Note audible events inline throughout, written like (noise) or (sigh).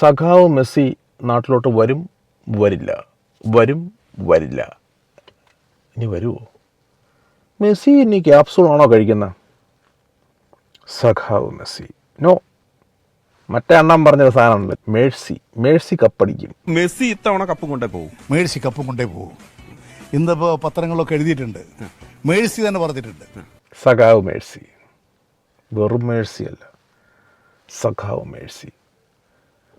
സഖാവ് മെസ്സി നാട്ടിലോട്ട് വരും വരില്ല. വരും വരില്ല. ഇനി വരുമോ മെസ്സി ഇനി ക്യാപ്സൂളാണോ കഴിക്കുന്നത് സഖാവ് മെസ്സി. നോ. മറ്റേ അണ്ണൻ പറഞ്ഞൊരു സാധനമുണ്ട്. മേഴ്സി. മേഴ്സി കപ്പടിക്കും. മെസ്സി ഇത്തവണ കപ്പും കൊണ്ടേ പോകും മേഴ്സി കപ്പും കൊണ്ടേ പോകും ഇന്നിപ്പോൾ പത്രങ്ങളിലൊക്കെ എഴുതിയിട്ടുണ്ട്. മേഴ്സി തന്നെ പറഞ്ഞിട്ടുണ്ട്. സഖാവ് മേഴ്സി. വെറും മേഴ്സി അല്ല സഖാവ് മേഴ്സി.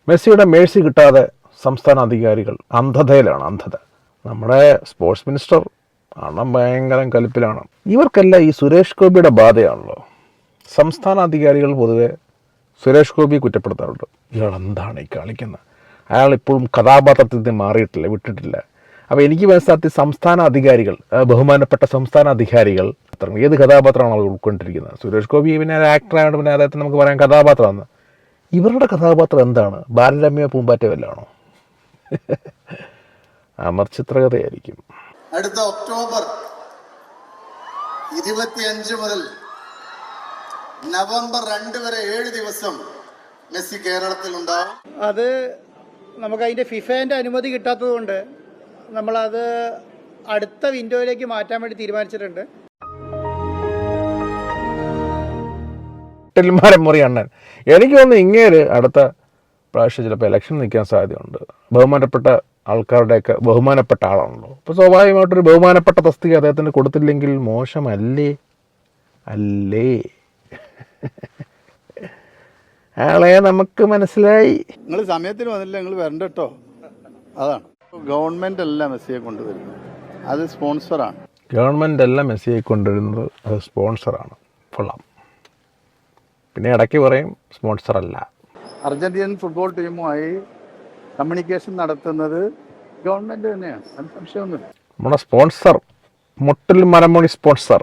മെസ്സിയുടെ മേഴ്സി കിട്ടാതെ സംസ്ഥാന അധികാരികൾ അന്ധതയിലാണ് അന്ധത. നമ്മുടെ സ്പോർട്സ് മിനിസ്റ്റർ അണ്ണം ഭയങ്കര കലിപ്പിലാണ്. ഇവർക്കെല്ലാം ഈ സുരേഷ് ഗോപിയുടെ ബാധയാണല്ലോ. സംസ്ഥാന അധികാരികൾ പൊതുവെ സുരേഷ് ഗോപിയെ കുറ്റപ്പെടുത്താറുണ്ട്. ഇയാൾ എന്താണ് ഈ കളിക്കുന്നത്? അയാൾ ഇപ്പോഴും കഥാപാത്രത്തിൽ നിന്ന് മാറിയിട്ടില്ല വിട്ടിട്ടില്ല. അപ്പോൾ എനിക്ക് മനസ്സിലാക്കി സംസ്ഥാന അധികാരികൾ ബഹുമാനപ്പെട്ട സംസ്ഥാന അധികാരികൾ ഏത് കഥാപാത്രമാണ് അവർ ഉൾക്കൊണ്ടിരിക്കുന്നത്? സുരേഷ് ഗോപി പിന്നെ ആക്ടറായതുകൊണ്ട് പിന്നെ അദ്ദേഹത്തെ നമുക്ക് പറയാം കഥാപാത്രമാണ്. ഇവരുടെ കഥാപാത്രം എന്താണ്? ബാലരമ്യ പൂമ്പാറ്റ വല്ലാണോ അമർ ചിത്രകഥയായിരിക്കും. അടുത്ത ഒക്ടോബർ ഇരുപത്തിയഞ്ച് മുതൽ നവംബർ രണ്ട് വരെ ഏഴ് ദിവസം മെസ്സി കേരളത്തിൽ ഉണ്ടാവും അത് നമുക്ക് അതിന്റെ ഫിഫേന്റെ അനുമതി കിട്ടാത്തത് കൊണ്ട് നമ്മളത് അടുത്ത വിൻഡോയിലേക്ക് മാറ്റാൻ വേണ്ടി തീരുമാനിച്ചിട്ടുണ്ട്. ടെൽമാരൻ മുറി അണ്ണൻ. എനിക്ക് തോന്നുന്നു ഇങ്ങേര് അടുത്ത പ്രാവശ്യം ചിലപ്പോൾ ഇലക്ഷൻ നിൽക്കാൻ സാധ്യതയുണ്ട്. ബഹുമാനപ്പെട്ട ആൾക്കാരുടെയൊക്കെ ബഹുമാനപ്പെട്ട ആളാണല്ലോ. അപ്പോൾ സ്വാഭാവികമായിട്ടൊരു ബഹുമാനപ്പെട്ട തസ്തിക അദ്ദേഹത്തിന് കൊടുത്തില്ലെങ്കിൽ മോശമല്ലേ? അല്ലേ? ആളെ നമുക്ക് മനസ്സിലായി. നിങ്ങൾ സമയത്തിന് വന്നില്ല നിങ്ങൾ വരണ്ട കേട്ടോ. അതാണ്. ഗവൺമെന്റ് അല്ല മെസ്സിയെ കൊണ്ടുവരുന്നത്. അത് സ്പോൺസറാണ്. ഗവൺമെന്റ് അല്ല മെസ്സിയെ കൊണ്ടുവരുന്നത് അത് സ്പോൺസറാണ്. കൊള്ളാം. പിന്നെ ഇടയ്ക്ക് പറയും സ്പോൺസർ അല്ല. അർജന്റീനൻ ഫുട്ബോൾ ടീമുമായി കമ്മ്യൂണിക്കേഷൻ നടത്തുന്നത് ഗവൺമെന്റ് തന്നെയാണ്. സംശയമൊന്നുമില്ല. നമ്മുടെ സ്പോൺസർ മുട്ടിൽ മരമൊഴി സ്പോൺസർ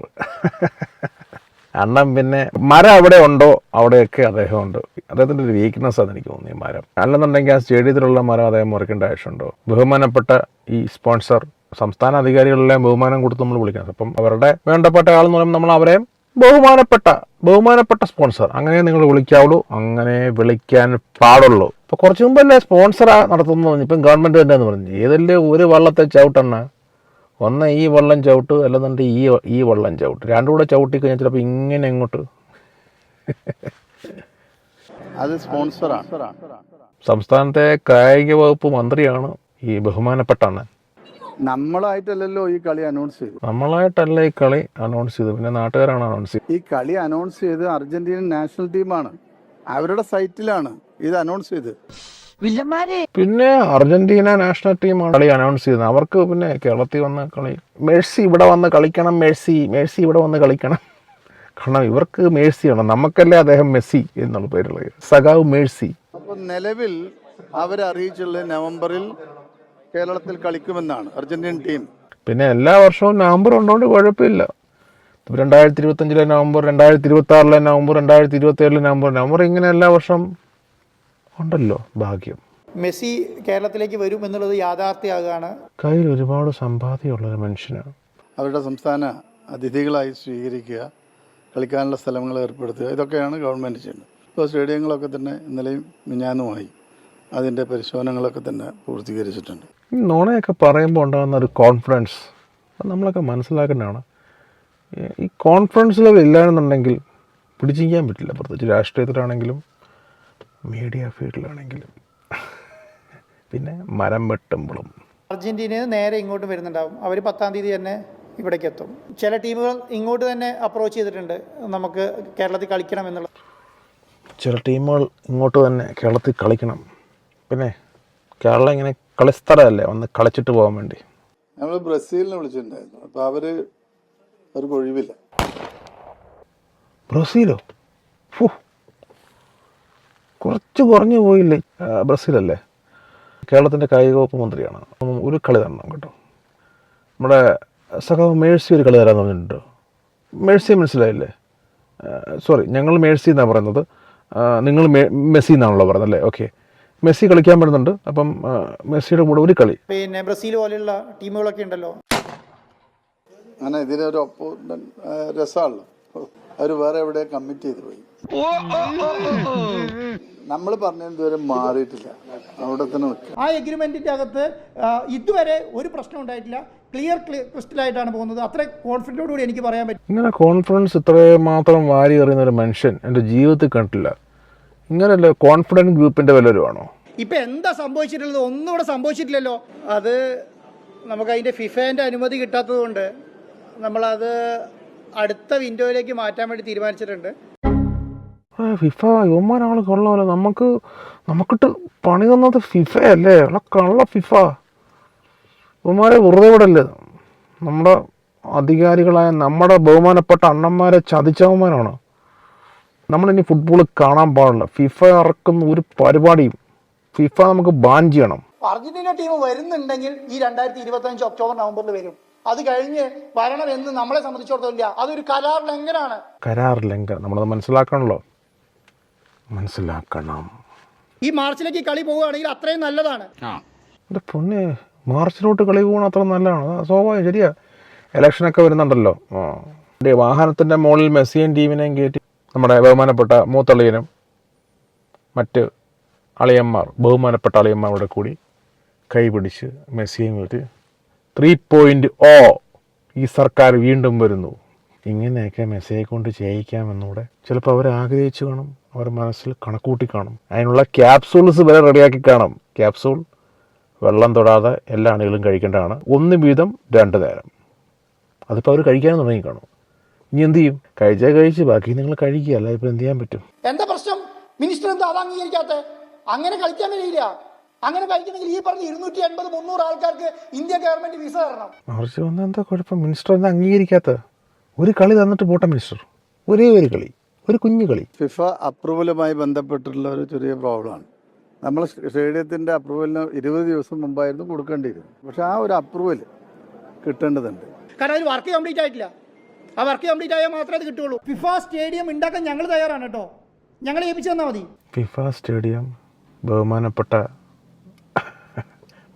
അണ്ണൻ പിന്നെ മരം അവിടെ ഉണ്ടോ? അവിടെയൊക്കെ അദ്ദേഹം ഉണ്ട് അദ്ദേഹത്തിന്റെ ഒരു വീക്ക്നെസ് ആണ് എനിക്ക് തോന്നിയ മരം. അല്ലെന്നുണ്ടെങ്കിൽ ആ സ്റ്റേഡിയത്തിലുള്ള മരം അദ്ദേഹം മുറിക്കേണ്ട ആവശ്യമുണ്ടോ? ബഹുമാനപ്പെട്ട ഈ സ്പോൺസർ സംസ്ഥാന അധികാരികളെല്ലാം ബഹുമാനം കൊടുത്ത് നമ്മൾ വിളിക്കണം. അപ്പം അവരുടെ വേണ്ടപ്പെട്ട ആളെന്ന് പറയുമ്പോൾ നമ്മൾ അവരെ ബഹുമാനപ്പെട്ട ബഹുമാനപ്പെട്ട സ്പോൺസർ. അങ്ങനെ നിങ്ങൾ വിളിക്കാവുള്ളൂ. അങ്ങനെ വിളിക്കാൻ പാടുള്ളൂ. ഇപ്പൊ കുറച്ച് മുമ്പല്ലേ സ്പോൺസർ നടത്തുന്നു ഇപ്പം ഗവൺമെന്റ് തന്നെ എന്ന് പറഞ്ഞു. ഏതല്ലേ ഒരു വള്ളത്തെ ചവിട്ടെണ്ണ ഒന്ന് ഈ വള്ളം ചവിട്ട് അല്ലെന്നുണ്ടെങ്കിൽ ഈ ഈ വള്ളം ചവിട്ട്. രണ്ടും കൂടെ ചവിട്ടി കഴിഞ്ഞാൽ ചിലപ്പോൾ ഇങ്ങനെ എങ്ങോട്ട്? അത് സ്പോൺസറാണ്. സംസ്ഥാനത്തെ കായിക വകുപ്പ് മന്ത്രിയാണ് ഈ ബഹുമാനപ്പെട്ട അണ്ണൻ. നമ്മളായിട്ടല്ലല്ലോ ഈ കളി അനൗൺസ് ചെയ്തു നമ്മളായിട്ടല്ല ഈ കളി അനൗൺസ് ചെയ്തു പിന്നെ നാട്ടുകാരാണ് അനൗൺസ് ചെയ്തത്. ഈ കളി അനൗൺസ് ചെയ്ത് അർജന്റീന നാഷണൽ ടീമാണ് അവരുടെ സൈറ്റിലാണ് ഇത് അനൗൺസ് ചെയ്തത്. പിന്നെ അർജന്റീന നാഷണൽ ടീമാണ് കളി അനൗൺസ് ചെയ്തത്. അവർക്ക് പിന്നെ കേരളത്തിൽ വന്ന കളി മേഴ്സി ഇവിടെ വന്ന് കളിക്കണം മേഴ്സി മേഴ്സി ഇവിടെ വന്ന് കളിക്കണം. കാരണം ഇവർക്ക് മേഴ്സി ആണ് നമുക്കല്ലേ അദ്ദേഹം മെസ്സി എന്നുള്ള പേരുള്ളത്. സഖാവ് മേഴ്സി അപ്പോൾ നിലവിൽ അവരറിയിച്ചുള്ള നവംബറിൽ കേരളത്തിൽ കളിക്കുമെന്നാണ് അർജന്റീൻ ടീം. പിന്നെ എല്ലാ വർഷവും നവംബർ ഉണ്ടോണ്ട് കുഴപ്പമില്ല. രണ്ടായിരത്തി ഇരുപത്തഞ്ചിലെ നവംബർ രണ്ടായിരത്തി ഇരുപത്തി ആറിലെ നവംബർ രണ്ടായിരത്തി ഇരുപത്തി ഏഴിലെ നവംബർ നവംബർ ഇങ്ങനെ എല്ലാ വർഷം ഉണ്ടല്ലോ ഭാഗ്യം. മെസ്സി കേരളത്തിലേക്ക് വരും എന്നുള്ളത് യാഥാർത്ഥ്യമാകാണ് കയ്യിൽ ഒരുപാട് സമ്പാദ്യമുള്ള ഒരു മനുഷ്യനാണ്. അവരുടെ സംസ്ഥാന അതിഥികളായി സ്വീകരിക്കുക കളിക്കാനുള്ള സ്ഥലങ്ങൾ ഏർപ്പെടുത്തുക ഇതൊക്കെയാണ് ഗവൺമെന്റ് ചെയ്യുന്നത്. ഇപ്പോൾ സ്റ്റേഡിയങ്ങളൊക്കെ തന്നെ ഇന്നലെയും മിഞ്ഞാന്നുമായി അതിന്റെ പരിശോധനകളൊക്കെ തന്നെ പൂർത്തീകരിച്ചിട്ടുണ്ട്. ഈ നുണയൊക്കെ പറയുമ്പോൾ ഉണ്ടാകുന്ന ഒരു കോൺഫിഡൻസ് അത് നമ്മളൊക്കെ മനസ്സിലാക്കേണ്ടതാണ്. ഈ- കോൺഫിഡൻസ് ലെവൽ ഇല്ലായെന്നുണ്ടെങ്കിൽ പിടിച്ചിരിക്കാൻ പറ്റില്ല. പ്രത്യേകിച്ച് രാഷ്ട്രീയത്തിലാണെങ്കിലും മീഡിയ ഫീൽഡിലാണെങ്കിലും പിന്നെ മരം വെട്ടുമ്പോഴും അർജന്റീനയിൽ നിന്ന് നേരെ ഇങ്ങോട്ട് വരുന്നുണ്ടാവും. അവർ പത്താം തീയതി തന്നെ ഇവിടേക്ക് എത്തും ചില ടീമുകൾ ഇങ്ങോട്ട് തന്നെ അപ്രോച്ച് ചെയ്തിട്ടുണ്ട്. നമുക്ക് കേരളത്തിൽ കളിക്കണം എന്നുള്ള ചില ടീമുകൾ ഇങ്ങോട്ട് തന്നെ കേരളത്തിൽ കളിക്കണം. പിന്നെ കേരളം ഇങ്ങനെ കളിസ്ഥലമല്ലേ? ഒന്ന് കളിച്ചിട്ട് പോകാൻ വേണ്ടി. നമ്മൾ ബ്രസീലിനെ വിളിച്ചിട്ടുണ്ടായിരുന്നു. അപ്പോൾ അവർ അവർക്ക് ഒഴിവില്ല ബ്രസീലോ? ഫു. കുറച്ച് കുറഞ്ഞു പോയില്ലേ? ബ്രസീലല്ലേ? കേരളത്തിന്റെ കായിക വകുപ്പ് മന്ത്രിയാണ് ഒരു കളി തരണം കേട്ടോ. നമ്മുടെ സഖാവ് മേഴ്സി ഒരു കളി തരാമെന്ന് പറഞ്ഞിട്ടുണ്ട്. മേഴ്സി മനസ്സിലായില്ലേ? സോറി ഞങ്ങൾ മേഴ്സി എന്നാണ് പറയുന്നത്. നിങ്ങൾ മെസ്സി എന്നാണല്ലോ അല്ലേ? ഓക്കെ മെസ്സി കളിക്കാൻ പറ്റുന്നുണ്ട്. അപ്പം മെസ്സിയുടെ കൂടെ ഒരു കളി. പിന്നെ ബ്രസീൽ പോലെയുള്ള ടീമുകളൊക്കെ ഉണ്ടല്ലോ. അങ്ങനെ ഇതിനൊരു രസമാണല്ലോ. അവർ വേറെ എവിടെ കമ്മിറ്റ് ചെയ്ത് പോയി. നമ്മൾ പറഞ്ഞതുവരെ ഇതുവരെ മാറിയിട്ടില്ല. അവിടെ തന്നെ ആ എഗ്രിമെന്റിന്റെ അകത്ത് ഇതുവരെ ഒരു പ്രശ്നം ഉണ്ടായിട്ടില്ല. ക്ലിയർ ക്രിസ്റ്റൽ ആയിട്ടാണ് പോകുന്നത്. അത്ര കോൺഫിഡന്റോടുകൂടി എനിക്ക് പറയാൻ പറ്റും. ഇങ്ങനെ കോൺഫിഡൻസ് ഇത്രയും മാത്രം വാരി എറിയുന്ന ഒരു മനുഷ്യൻ എന്റെ ജീവിതത്തിൽ കണ്ടിട്ടില്ല. ഇങ്ങനെയല്ല കോൺഫിഡന്റ് ഗ്രൂപ്പിന്റെ വല്ലവരുമാണോ ഇപ്പൊ എന്താ സംഭവിച്ചിട്ടുള്ളത്? ഒന്നും ഇവിടെ സംഭവിച്ചിട്ടില്ലല്ലോ. അത് നമുക്ക് അതിന്റെ ഫിഫേന്റെ അനുമതി കിട്ടാത്തത് കൊണ്ട് നമ്മളത് അടുത്ത വിൻഡോയിലേക്ക് മാറ്റാൻ വേണ്ടി തീരുമാനിച്ചിട്ടുണ്ട്. ഫിഫ യുവന്മാരാൾ കൊള്ളാമല്ലോ നമുക്ക് നമുക്കിട്ട് പണി തന്നത് ഫിഫ അല്ലേ ഉള്ള കള്ള ഫിഫ. യുവന്മാരെ വെറുതെ വിടല്ലേ? നമ്മുടെ അധികാരികളായ നമ്മുടെ ബഹുമാനപ്പെട്ട അണ്ണന്മാരെ ചതിച്ചവന്മാരാണ്. നമ്മളിനി ഫുട്ബോൾ കാണാൻ പാടില്ല. ഫിഫ ഇറക്കുന്ന ഒരു പരിപാടിയും ഫിഫ നമുക്ക് ബാൻ ചെയ്യണം. അർജന്റീന ടീം വരുന്നുണ്ടെങ്കിൽ ഈ രണ്ടായിരത്തി ഇരുപത്തി അഞ്ച് ഒക്ടോബർ നവംബറിൽ വരും. അത് കഴിഞ്ഞ് വരണം എന്ന് നമ്മളെ സംബന്ധിച്ചിടത്തോളം ഇല്ല. അതൊരു കരാർ ലംഘനാണ് കരാർ ലംഘനം. നമ്മളത് മനസ്സിലാക്കണല്ലോ? മനസ്സിലാക്കണം. ഈ മാർച്ചിലേക്ക് കളി പോവുകയാണെങ്കിൽ അത്രയും നല്ലതാണ്. എന്റെ പൊന്നെ മാർച്ചിലോട്ട് കളി പോകണം അത്ര നല്ലതാണ്. സ്വാഭാവികം ശരിയാ. ഇലക്ഷനൊക്കെ വരുന്നുണ്ടല്ലോ. വാഹനത്തിന്റെ മുകളിൽ മെസ്സിയും ടീമിനെയും കയറ്റി നമ്മുടെ ബഹുമാനപ്പെട്ട മൂത്തളിയനും മറ്റ് അളിയന്മാർ ബഹുമാനപ്പെട്ട അളിയന്മാരുടെ കൂടി കൈപിടിച്ച് മെസ്സിയും കൂട്ടി ത്രീ പോയിന്റ് ഓ ഈ സർക്കാർ വീണ്ടും വരുന്നു. ഇങ്ങനെയൊക്കെ മെസ്സിയെ കൊണ്ട് ചെയ്യിക്കാമെന്നൂടെ ചിലപ്പോൾ അവർ ആഗ്രഹിച്ചു കാണും അവർ മനസ്സിൽ കണക്കൂട്ടി കാണും. അതിനുള്ള ക്യാപ്സൂൾസ് വരെ റെഡിയാക്കി കാണും. ക്യാപ്സൂൾ വെള്ളം തൊടാതെ എല്ലാ അണികളും കഴിക്കേണ്ടതാണ്. ഒന്ന് വീതം രണ്ട് നേരം. അതിപ്പോൾ അവർ കഴിക്കാൻ തുടങ്ങി കാണും. ഇനി എന്ത് ചെയ്യും? കഴിച്ചാൽ കഴിച്ച് ബാക്കി നിങ്ങൾ കഴിക്കുക. അല്ല ഇപ്പൊ എന്ത് ചെയ്യാൻ പറ്റും? എന്താ പ്രശ്നം? മിനിസ്റ്റർ എന്താ അത് അംഗീകരിക്കാത്ത? അങ്ങനെ കളിക്കാൻ കഴിയില്ല. അങ്ങനെ കഴിക്കുന്നെങ്കിൽ ഈ പറഞ്ഞ ഇരുന്നൂറ്റി എൺപത് മുന്നൂറ് ആൾക്കാർക്ക് ഇന്ത്യ ഗവൺമെന്റ് വിസ തരണം. മറിച്ച് വന്ന എന്താ കുഴപ്പം? മിനിസ്റ്റർ എന്താ അംഗീകരിക്കാത്ത? ഒരു കളി തന്നിട്ട് പോട്ടെ മിനിസ്റ്റർ ഒരേ ഒരു കളി ഒരു കുഞ്ഞു കളി. ഫിഫ അപ്രൂവലുമായി ബന്ധപ്പെട്ടിട്ടുള്ള ഒരു ചെറിയ പ്രോബ്ലമാണ് നമ്മൾ സ്റ്റേഡിയത്തിന്റെ അപ്രൂവലിന് ഇരുപത് ദിവസം മുമ്പായിരുന്നു കൊടുക്കേണ്ടിയിരുന്നത്. പക്ഷെ ആ ഒരു അപ്രൂവൽ കിട്ടേണ്ടതുണ്ട്. കാരണം അതിൽ വർക്ക് കംപ്ലീറ്റ് ആയിട്ടില്ല. ആ വർക്ക് കംപ്ലീറ്റ് ആയാൽ മാത്രമേ അത് കിട്ടുള്ളൂ ഫിഫ സ്റ്റേഡിയം ഉണ്ടാക്കാൻ ഞങ്ങൾ തയ്യാറാണ് കേട്ടോ. ഞങ്ങൾ ഏൽപ്പിച്ചു തന്നാൽ മതി. ഫിഫ സ്റ്റേഡിയം ബഹുമാനപ്പെട്ട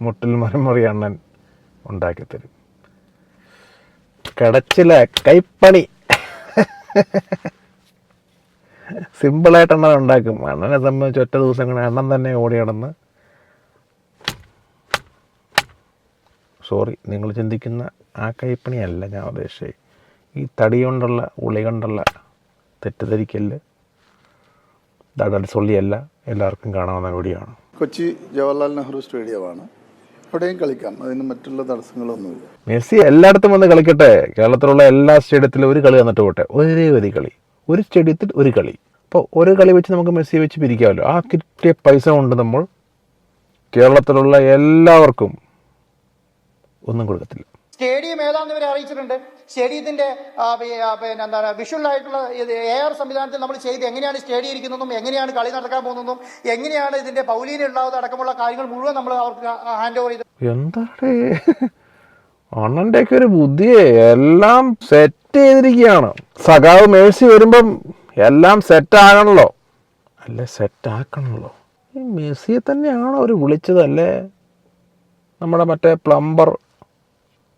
മുട്ടിൽ മരമറി അണ്ണൻ ഉണ്ടാക്കിത്തരും കടച്ചില കൈപ്പണി. സിമ്പിളായിട്ട് അണ്ണൻ ഉണ്ടാക്കും. അണ്ണനെ സംബന്ധിച്ച് ഒറ്റ ദിവസം കൊണ്ട് അണ്ണൻ തന്നെ ഓടി നടന്ന്. സോറി നിങ്ങൾ ചിന്തിക്കുന്ന ആ കൈപ്പണിയല്ല ഞാൻ ഉദ്ദേശിച്ചത്. ഈ തടി കൊണ്ടുള്ള ഉളി കൊണ്ടുള്ള തെറ്റിദ്ധരിക്കൽ ദടൽ സൊള്ളിയല്ല എല്ലാവർക്കും കാണാവുന്ന കൂടിയാണ് കൊച്ചി ജവഹർലാൽ നെഹ്റു സ്റ്റേഡിയമാണ്. അവിടെയും കളിക്കാം. അതിന് മറ്റുള്ള തടസ്സങ്ങളൊന്നുമില്ല. മെസ്സി എല്ലായിടത്തും വന്ന് കളിക്കട്ടെ. കേരളത്തിലുള്ള എല്ലാ സ്റ്റേഡിയത്തിലും ഒരു കളി വന്നിട്ട് പോട്ടെ. ഒരേ ഒരു കളി. ഒരു സ്റ്റേഡിയത്തിൽ ഒരു കളി. അപ്പോൾ ഒരു കളി വെച്ച് നമുക്ക് മെസ്സി വെച്ച് പിരിക്കാമല്ലോ. ആ കിട്ടിയ പൈസ കൊണ്ട് നമ്മൾ കേരളത്തിലുള്ള എല്ലാവർക്കും ഒന്നും കൊടുക്കത്തില്ല. സ്റ്റേഡിയം ഏതാണെന്ന് ഇവരെ അറിയിച്ചിട്ടുണ്ട്. സ്റ്റേഡിയത്തിന്റെ പിന്നെ എന്താണ് വിഷ്വൽ ആയിട്ടുള്ള എ ആർ സംവിധാനത്തിൽ നമ്മൾ ചെയ്ത് എങ്ങനെയാണ് സ്റ്റേഡിയം ഇരിക്കുന്നതും എങ്ങനെയാണ് കളി നടക്കാൻ പോകുന്നതും എങ്ങനെയാണ് ഇതിന്റെ പൗലീന ഉണ്ടാവുന്നത് അടക്കമുള്ള കാര്യങ്ങൾ മുഴുവൻ നമ്മൾ അവർക്ക് ഹാൻഡ് ഓവർ ചെയ്ത്. എന്താടേ? അണ്ണന്റെയൊക്കെ ഒരു ബുദ്ധിയെ എല്ലാം സെറ്റ് ചെയ്തിരിക്കുകയാണ്. സഖാവ് മേഴ്സി വരുമ്പം എല്ലാം സെറ്റ് ആകണല്ലോ. അല്ലേ സെറ്റ് ആക്കണല്ലോ. ഈ മെസ്സിയെ തന്നെയാണോ അവർ വിളിച്ചത് അല്ലേ നമ്മുടെ മറ്റേ പ്ലംബർ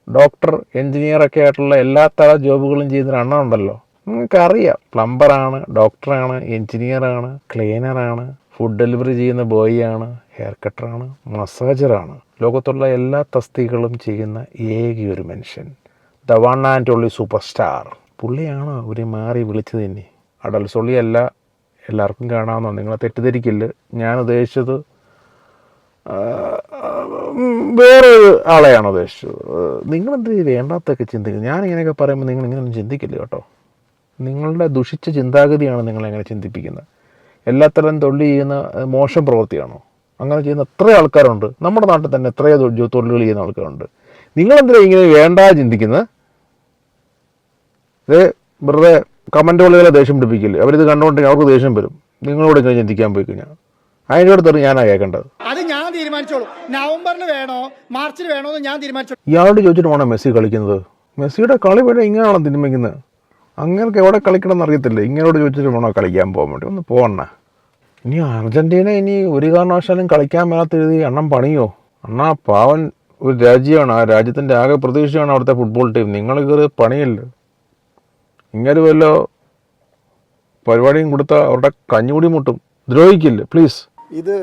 ഡോക്ടർ എൻജിനീയറൊക്കെ ആയിട്ടുള്ള എല്ലാ തര ജോബുകളും ചെയ്യുന്ന അണ്ണ ഉണ്ടല്ലോ. നിങ്ങൾക്കറിയാം പ്ലംബറാണ് ഡോക്ടറാണ് എൻജിനീയറാണ് ക്ലീനറാണ് ഫുഡ് ഡെലിവറി ചെയ്യുന്ന ബോയ് ആണ് ഹെയർ കട്ടറാണ് മസാജറാണ് ലോകത്തുള്ള എല്ലാ തസ്തികളും ചെയ്യുന്ന ഏക ഒരു മനുഷ്യൻ. The one and only super star. പുള്ളിയാണോ ഒരു മാറി വിളിച്ചത് തന്നെ അടൽ സൊള്ളിയല്ല എല്ലാവർക്കും കാണാമെന്നോ നിങ്ങളെ തെറ്റിദ്ധരിക്കില്ല. ഞാൻ ഉദ്ദേശിച്ചത് വേറൊരു ആളെയാണ് ഉദ്ദേശിച്ചത്. നിങ്ങളെന്ത് വേണ്ടാത്തൊക്കെ ചിന്തിക്കുന്നത്? ഞാൻ ഇങ്ങനെയൊക്കെ പറയുമ്പോൾ നിങ്ങൾ ഇങ്ങനെയൊന്നും ചിന്തിക്കില്ല കേട്ടോ. നിങ്ങളുടെ ദുഷിച്ച ചിന്താഗതിയാണ് നിങ്ങളെങ്ങനെ ചിന്തിപ്പിക്കുന്നത്? എല്ലാത്തരം തൊഴിൽ ചെയ്യുന്ന മോശം പ്രവൃത്തിയാണോ? അങ്ങനെ ചെയ്യുന്ന എത്ര ആൾക്കാരുണ്ട്? നമ്മുടെ നാട്ടിൽ തന്നെ എത്രയോ തൊഴിലുകൾ ചെയ്യുന്ന ആൾക്കാരുണ്ട്. നിങ്ങളെന്തിനാ ഇങ്ങനെ വേണ്ട ചിന്തിക്കുന്നത്? ഇത് വെറുതെ കമന്റുകളിലെ ദേഷ്യം പിടിപ്പിക്കില്ലേ? അവരിത് കണ്ടുകൊണ്ടെങ്കിൽ അവർക്ക് ദേഷ്യം വരും. നിങ്ങളോട് ഇങ്ങനെ ചിന്തിക്കാൻ പോയി കഴിഞ്ഞാൽ അതിന്റെ അടുത്തൊരു ഞാനാണ് കേൾക്കേണ്ടത് തീരുമാനിച്ചോളൂ. നവംബറിൽ വേണോ? മാർച്ചിൽ വേണോ എന്ന് ഞാൻ തീരുമാനിച്ചോളൂ. ഇയാളോട് ചോദിച്ചിട്ട് വേണം മെസ്സി കളിക്കുന്നത്? മെസ്സിയുടെ കളി വരെ ഇങ്ങനെയാണോ തിരുമിക്കുന്നത്? അങ്ങനെയൊക്കെ എവിടെ കളിക്കണം എന്നറിയത്തില്ല. ഇങ്ങനോട് ചോദിച്ചിട്ട് വേണോ കളിക്കാൻ പോകാൻ വേണ്ടി? ഒന്ന് പോകണ ഇനി അർജന്റീന ഇനി ഒരു കാരണവശാലും കളിക്കാൻ മേലാത്ത രീതി അണ്ണം പണിയോ? അണ്ണാ പാവൻ ഒരു രാജ്യമാണ്. ആ രാജ്യത്തിന്റെ ആകെ പ്രതീക്ഷയാണ് അവിടുത്തെ ഫുട്ബോൾ ടീം നിങ്ങൾ കയറി പണിയല്ല. ഇങ്ങനെ വല്ല പരിപാടിയും കൊടുത്താൽ അവരുടെ കഞ്ഞുകൂടി മുട്ടും. ദ്രോഹിക്കില്ല. പ്ലീസ് ഇത്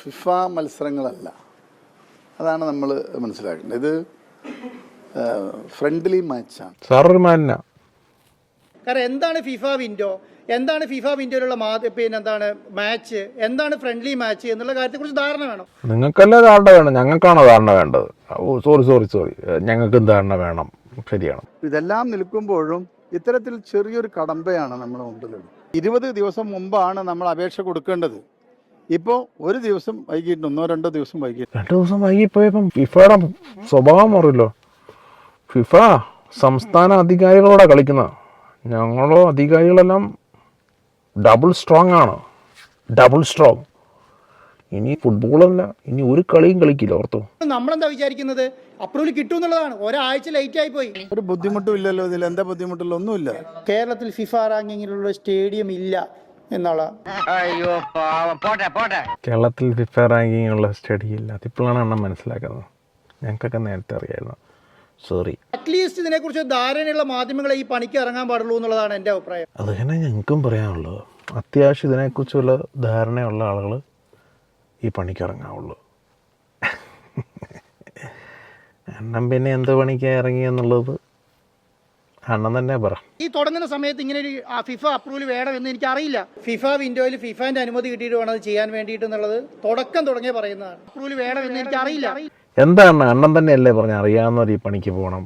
ഫിഫ മത്സരങ്ങളല്ല. അതാണ് നമ്മൾ മനസ്സിലാക്കേണ്ടത്. ഇത് ഫ്രണ്ട്ലി മാച്ചാണ് സാറൊരു കാരണം എന്താണ് ഫിഫ വിൻഡോ എന്താണ് ഫിഫ വിൻഡോയിലുള്ള മാ പിന്നെ എന്താണ് മാച്ച് എന്താണ് ഫ്രണ്ട്ലി മാച്ച് എന്നുള്ള കാര്യത്തെക്കുറിച്ച് ധാരണ വേണം. നിങ്ങൾക്കല്ലേ ധാരണ വേണം. ഞങ്ങൾക്കാണോ ധാരണ വേണ്ടത്? സോറി സോറി സോറി ഞങ്ങൾക്കും ധാരണ വേണം. ശരിയാണ്. ഇതെല്ലാം നിൽക്കുമ്പോഴും ഇത്തരത്തിൽ ചെറിയൊരു കടമ്പയാണ് നമ്മുടെ മുമ്പിലുള്ളത്. ഇരുപത് ദിവസം മുമ്പാണ് നമ്മൾ അപേക്ഷ കൊടുക്കേണ്ടത്. ഇപ്പോൾ ഒരു ദിവസം വൈകിട്ട് ഒന്നോ രണ്ടോ ദിവസം വൈകിട്ട് രണ്ടു ദിവസം വൈകി വൈകിപ്പോയപ്പം ഫിഫയുടെ സ്വഭാവം അറിയില്ലോ ഫിഫ സംസ്ഥാന അധികാരികളോടാ കളിക്കുന്ന. ഞങ്ങളോ അധികാരികളെല്ലാം ഡബിൾ സ്ട്രോങ് ആണ്. ഡബിൾ സ്ട്രോങ് ഇനി ഫുട്ബോളല്ല ഇനി ഒരു കളിയും കളിക്കില്ല ഓർത്തു. നമ്മളെന്താ വിചാരിക്കുന്നത്? അപ്രൂവൽ കിട്ടും എന്നുള്ളതാണ്. ഒരാഴ്ച ലേറ്റ് ആയി പോയി. ഒരു ബുദ്ധിമുട്ടും ഇല്ലല്ലോ ഇതിൽ. എന്താ ബുദ്ധിമുട്ടുള്ള ഒന്നുമില്ല. കേരളത്തിൽ ഫിഫ റാങ്കിങ്ങിലുള്ള സ്റ്റേഡിയം ഇല്ല. എന്നുള്ള അയ്യോ പാവം. പോട്ടെ പോട്ടെ. കേരളത്തിൽ ഫിഫ റാങ്കിങ് ഉള്ള സ്റ്റഡി ഇല്ല. അതിപ്പോഴാണ് എണ്ണം മനസ്സിലാക്കുന്നത്. ഞങ്ങൾക്കൊക്കെ നേരത്തെ അറിയായിരുന്നു. സോറി അറ്റ്ലീസ്റ്റ് ഇതിനെക്കുറിച്ച് ധാരണയുള്ള മാധ്യമങ്ങളെ ഈ പണിക്ക് ഇറങ്ങാൻ പാടുള്ളൂ എന്നുള്ളതാണ് എന്റെ അഭിപ്രായം. അത് തന്നെ ഞങ്ങൾക്കും പറയാനുള്ളത് അത്യാവശ്യം ഇതിനെക്കുറിച്ചുള്ള ധാരണയുള്ള ആളുകൾ ഈ പണിക്ക് ഇറങ്ങാവുള്ളൂ. അണ്ണൻ പിന്നെ എന്ത് പണിക്കാണ് ഇറങ്ങി എന്നുള്ളത് തന്നെ പറ. ഈ തുടങ്ങുന്ന സമയത്ത് ഇങ്ങനെ ഒരു ഫിഫ അപ്രൂവൽ വേണമെന്ന് എനിക്ക് അറിയില്ല ഫിഫ വിൻഡോയിൽ ഫിഫാന്റെ അനുമതി കിട്ടിയിട്ട് വേണം അത് ചെയ്യാൻ വേണ്ടിയിട്ട് എന്നുള്ളത് തുടക്കം തുടങ്ങിയ പറയുന്നതാണ്. അപ്രൂവൽ വേണമെന്ന് എനിക്ക് അറിയില്ല എന്താണ് അണ്ണൻ തന്നെയല്ലേ പറഞ്ഞ അറിയാവുന്നവർ ഈ പണിക്ക് പോകണം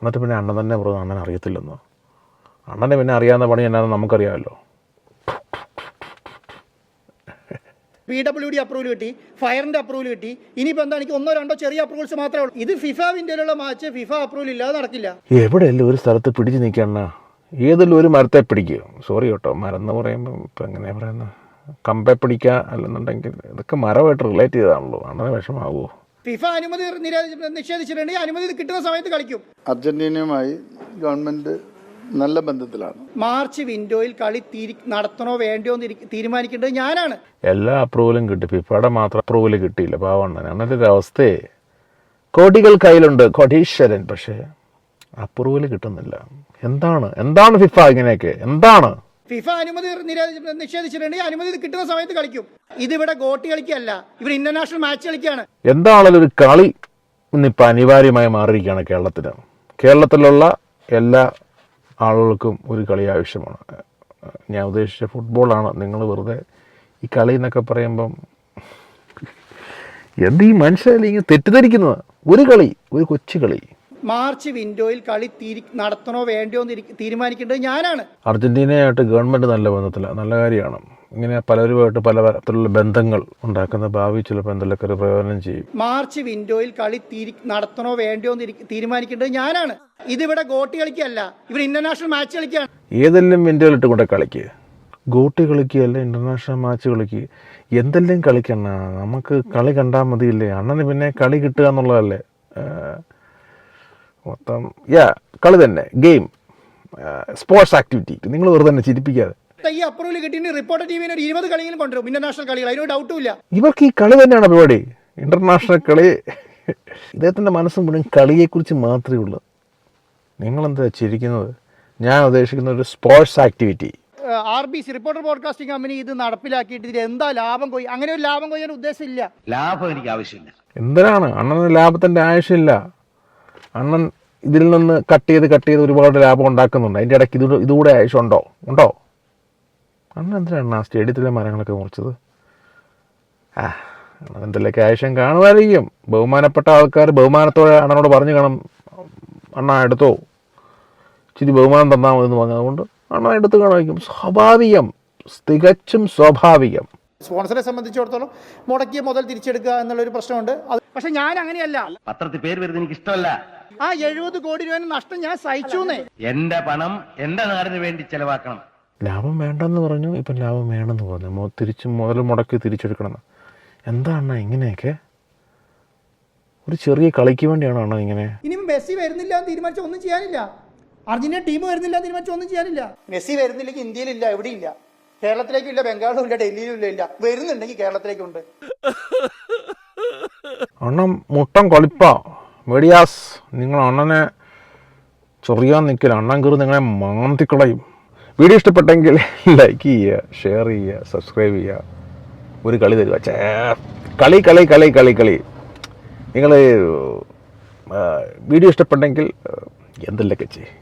എന്നിട്ട് പിന്നെ അണ്ണൻ തന്നെ പറഞ്ഞു അണ്ണൻ അറിയത്തില്ലെന്നോ? അണ്ണനെ പിന്നെ അറിയാവുന്ന പണി എന്നാന്ന് നമുക്കറിയാമല്ലോ. പി ഡബ്ല്യു ഡി അപ്രൂവൽ കിട്ടി ഫയറിന്റെ അപ്രൂവൽ കിട്ടി. ഇനിയിപ്പോൾ എന്താ എനിക്ക് ഒന്നോ രണ്ടോ ചെറിയ അപ്രൂവൽസ് മാത്രമേ ഉള്ളൂ. ഇത് ഫിഫ ഇന്ത്യയിലുള്ള മാച്ച് ഫിഫ അപ്രൂവൽ ഇല്ലാതെ നടക്കില്ല. എവിടെയല്ലേ ഒരു സ്ഥലത്ത് പിടിച്ചു നിൽക്കണ ഏതെങ്കിലും ഒരു മരത്തെ പിടിക്കുക. സോറി കേട്ടോ മരം എന്ന് പറയുമ്പോൾ ഇപ്പം എങ്ങനെയാ പറയുന്നത് കമ്പെ പിടിക്കുക അല്ലെന്നുണ്ടെങ്കിൽ ഇതൊക്കെ മരമായിട്ട് റിലേറ്റ് ചെയ്താണല്ലോ അങ്ങനെ വിഷമാവുമോ ഫിഫ അനുമതി നിഷേധിച്ചിട്ടുണ്ടെങ്കിൽ അനുമതി കിട്ടുന്ന സമയത്ത് കളിക്കും. അർജന്റീനയുമായി ഗവൺമെന്റ് നല്ല ബന്ധത്തിലാണ്. മാർച്ച് വിൻഡോയിൽ കളി നടത്തണോ വേണ്ടയോ ഇരി- തീരുമാനിക്കേണ്ടത് ഞാനാണ്. എല്ലാ അപ്രൂവലും കിട്ടി. ഫിഫയുടെ മാത്രം അപ്രൂവൽ കിട്ടിയില്ല. പാവണ്ണൻ അങ്ങനത്തെ ഒരു അവസ്ഥയെ. കോടികൾ കയ്യിലുണ്ട്. കോടീശ്വരൻ. പക്ഷേ അപ്രൂവൽ കിട്ടുന്നില്ല. എന്താണ്? എന്താണ് ഫിഫ ഇങ്ങനെയൊക്കെ? എന്താണ്? ഫിഫ അനുമതി നിഷേധിച്ചിട്ടുണ്ട്. നിഷേധിച്ചിട്ടുണ്ടെങ്കിൽ അനുമതി കിട്ടുന്ന സമയത്ത് കളിക്കും. ഇതിവിടെ ഗോട്ടി കളിക്കുകയല്ല. ഇവിടെ ഇന്റർനാഷണൽ മാച്ച് കളിക്കുകയാണ്. എന്താണല്ലോ ഒരു കളി ഇന്നിപ്പോൾ അനിവാര്യമായി മാറിയിരിക്കുകയാണ് കേരളത്തിന്. കേരളത്തിലുള്ള എല്ലാ ആളുകൾക്കും ഒരു കളി ആവശ്യമാണ്. ഞാൻ ഉദ്ദേശിച്ച ഫുട്ബോളാണ്. നിങ്ങൾ വെറുതെ ഈ കളി എന്നൊക്കെ പറയുമ്പം എന്ത് ഈ മനുഷ്യരല്ലേ ഇങ്ങനെ തെറ്റിദ്ധരിക്കുന്നത്? ഒരു കളി ഒരു കൊച്ചു കളി. മാർച്ച് വിൻഡോയിൽ കളി തീരി നടത്തണോ വേണ്ടയോ എന്ന് തീരുമാനിക്കേണ്ടത് ഞാനാണ്. അർജന്റീനയായിട്ട് ഗവൺമെന്റ് നല്ല ബന്ധത്തില്ല നല്ല കാര്യമാണ്. ഇങ്ങനെ പലരുമായിട്ട് പല തരത്തിലുള്ള ബന്ധങ്ങൾ ഉണ്ടാക്കുന്ന ഭാവി ചിലപ്പോൾ എന്തെല്ലാം പ്രയോജനം ചെയ്യും. മാർച്ച് വിൻഡോയിൽ കളി തീരി നടത്തണോ വേണ്ടയോ എന്ന് തീരുമാനിക്കേണ്ടത് ഞാനാണ്. ഇതിവിടെ ഗോട്ടി കളിക്കല്ല ഇവിടെ ഇന്റർനാഷണൽ മാച്ച് കളിക്കുകയാണ്. ഏതെല്ലാം വിൻഡോയിലിട്ട് കൊണ്ട് കളിക്കുക ഗോട്ടി കളിക്കുകയല്ല ഇന്റർനാഷണൽ മാച്ച് കളിക്കുക എന്തെല്ലാം കളിക്കണ നമുക്ക് കളി കണ്ടാൽ മതിയില്ലേ? അണ്ണന് പിന്നെ കളി കിട്ടുക എന്നുള്ളതല്ലേ? മൊത്തം യാ കളി തന്നെ ഗെയിം സ്പോർട്സ് ആക്ടിവിറ്റി നിങ്ങൾ വെറുതെ തന്നെ ചിരിപ്പിക്കാതെ. ഈ അപ്രൂവൽ കിട്ടിയിട്ട് റിപ്പോർട്ടർ ടീമിന് ഒരു ഇരുപത് കളിയെങ്കിലും കൊണ്ടുവരും. ഇന്റർനാഷണൽ കളികൾ അതിനൊരു ഡൗട്ടും ഇല്ല. ഇവർക്ക് ഈ കളി തന്നെയാണ് പരിപാടി. ഇന്റർനാഷണൽ കളി ഇദ്ദേഹത്തിന്റെ മനസ്സും മുഴുവൻ കളിയെക്കുറിച്ച് മാത്രമേ ഉള്ളൂ. നിങ്ങളെന്താ ചിരിക്കുന്നത്? ഞാൻ ഉദ്ദേശിക്കുന്ന ഒരു sports activity R B C reporter broadcasting company ഇത് നടപ്പിലാക്കിയിട്ട് ഇതിൽ എന്താ ലാഭം കൊയ്യ അങ്ങനെ ഒരു ലാഭം കൊയ്യാൻ ഉദ്ദേശമില്ല. ലാഭം എനിക്ക് ആവശ്യമില്ല. എന്തിനാണ്? അണ്ണന് ലാഭത്തിന്റെ ആവശ്യമില്ല. അണ്ണൻ ഇതിൽ നിന്ന് കട്ട് ചെയ്ത് കട്ട് ചെയ്ത് ഒരുപാട് ലാഭം ഉണ്ടാക്കുന്നുണ്ട്. അതിന്റെ ഇടയ്ക്ക് ഇത് ഇതുകൂടെ ആവശ്യമുണ്ടോ? ഉണ്ടോ? അണ്ണൻ എന്തിനാണ് ആ സ്റ്റേഡിയത്തിലെ മരങ്ങളൊക്കെ മുറിച്ചത്? ആ അണ്ണൻ എന്തെങ്കിലുമൊക്കെ ആവശ്യം കാണുമായിരിക്കും. ബഹുമാനപ്പെട്ട ആൾക്കാർ ബഹുമാനത്തോടെ അണ്ണനോട് പറഞ്ഞു കാണും. അണ്ണ എടുത്തോ. ഇച്ചിരി ബഹുമാനം തന്നാൽ മതി എന്ന് പറഞ്ഞതുകൊണ്ട് അണ്ണ അണ്ണൻ എടുത്ത് കാണുമായിരിക്കും. സ്വാഭാവികം. തികച്ചും സ്വാഭാവികം. സ്പോൺസറെ സംബന്ധിച്ചിടത്തോളം മുടക്കിയ മുതൽ തിരിച്ചെടുക്കുക എന്നുള്ളൊരു പ്രശ്നമുണ്ട്. പക്ഷെ ഞാൻ അങ്ങനെയല്ല പത്രത്തിൽ പേര് വരുന്നത് എനിക്ക് ഇഷ്ടമല്ല ആ എഴുപത് കോടി രൂപ നഷ്ടം ഞാൻ സഹിച്ചു എന്റെ പണം എന്റെ നാടിന് വേണ്ടി ചെലവാക്കണം. ലാഭം വേണ്ടെന്ന് പറഞ്ഞു ഇപ്പം ലാഭം വേണമെന്ന് പറഞ്ഞു. മൊ തിരിച്ച് മുതൽ മുടക്കി തിരിച്ചെടുക്കണം. എന്താണ് ഇങ്ങനെയൊക്കെ? ഒരു ചെറിയ കളിക്ക് വേണ്ടിയാണോ അണ്ണ ഇങ്ങനെ? ഇനി മെസ്സി വരുന്നില്ല എന്ന് തീരുമാനിച്ച ഒന്നും ചെയ്യാനില്ല. അർജന്റീന ടീം വരുന്നില്ല എന്ന് തീരുമാനിച്ച ഒന്നും ചെയ്യാനില്ല. മെസ്സി വരുന്നില്ലെങ്കിൽ ഇന്ത്യയിലില്ല എവിടെയില്ല. കേരളത്തിലേക്കും ഇല്ല ബംഗാളിലും ഇല്ല ഡൽഹിയിലും ഇല്ല ഇല്ല. വരുന്നുണ്ടെങ്കിൽ കേരളത്തിലേക്കുണ്ട്. അണ്ണം മുട്ടം കളിപ്പ. മേടിയാസ് നിങ്ങൾ അണ്ണനെ ചൊറിയാൻ നിൽക്കില്ല. അണ്ണൻ കയറി നിങ്ങളെ മാന്തിക്കളയും. വീഡിയോ ഇഷ്ടപ്പെട്ടെങ്കിൽ (laughs) ലൈക്ക് ചെയ്യുക ഷെയർ ചെയ്യുക സബ്സ്ക്രൈബ് ചെയ്യുക. ഒരു കളി തരുക. ചേ കളി കളി കളി കളി കളി. നിങ്ങൾ വീഡിയോ ഇഷ്ടപ്പെട്ടെങ്കിൽ എന്തെല്ലാം ചെയ്യും.